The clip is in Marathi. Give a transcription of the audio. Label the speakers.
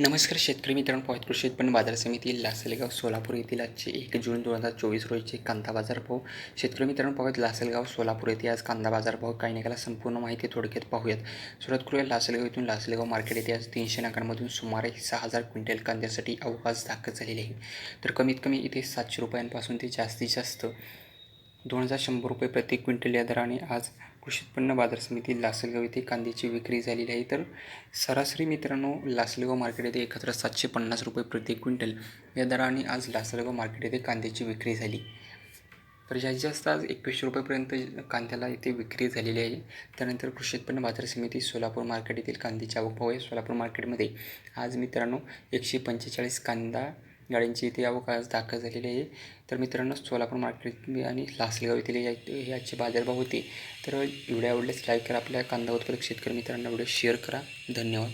Speaker 1: नमस्कार शेतकरी मित्रांनो पॉईत कृषी उत्पन्न बाजार समिती लासलगाव सोलापूर येथील आजचे एक जून दोन हजार चोवीस रोजीचे कांदा बाजार भाव शेतकरी मित्रांनो पाहूयात लासलगाव सोलापूर येथे आज कांदा बाजार भाव काही नकाला संपूर्ण माहिती थोडक्यात पाहूयात. सुरुवात करूया लासलगाव येथून. लासलगाव मार्केट येथे आज तीनशे नाकांमधून सुमारे सहा हजार क्विंटल कांद्यासाठी अवकाश दाखल झालेले आहे. तर कमीत कमी इथे सातशे रुपयांपासून ते जास्तीत जास्त दोन हजार शंभर रुपये प्रति क्विंटल या दराने आज कृषी उत्पन्न बाजार समिती लासलगाव येथे कांद्याची विक्री झालेली आहे. तर सरासरी मित्रांनो लासलगाव मार्केट येथे एकत्र सातशे पन्नास रुपये प्रति क्विंटल. या दराने आज लासलगाव मार्केट येथे कांद्याची विक्री झाली. तर जास्तीत जास्त आज एकवीसशे रुपयेपर्यंत कांद्याला इथे विक्री झालेली आहे. त्यानंतर कृषी उत्पन्न बाजार समिती सोलापूर मार्केट येथील कांद्याची आवक भाव आहे सोलापूर मार्केटमध्ये आज मित्रांनो एकशे पंचेचाळीस कांदा गाड्यांची इथे अवकाश आज दाखल झालेली आहे. तर मित्रांनो सोलापूर मार्केट आणि लासलगाव येथील या याचे बाजारभाव होते. तर एवढ्या आवडल्यास लाईक करा आपल्या कांदा उत्पादक शेतकरी मित्रांना एवढे शेअर करा. धन्यवाद.